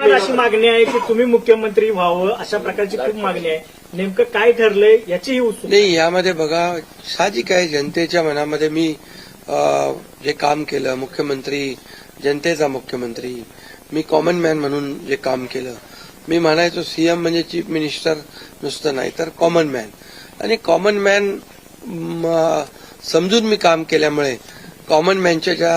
मला अशी मागणी आहे की तुम्ही मुख्यमंत्री व्हावं अशा प्रकारची खूप मागणी आहे. नेमकं काय ठरलंय याचीही उत्सुक नाही यामध्ये बघा साहजिक आहे जनतेच्या मनामध्ये मी अ, जे काम केलं मुख्यमंत्री जनतेचा मुख्यमंत्री मी कॉमन मॅन म्हणून जे काम केलं मी म्हणायचो सीएम म्हणजे चीफ मिनिस्टर नुसतं नाही तर कॉमन मॅन आणि कॉमन मॅन समजून मी काम केल्यामुळे कॉमन मॅनच्या ज्या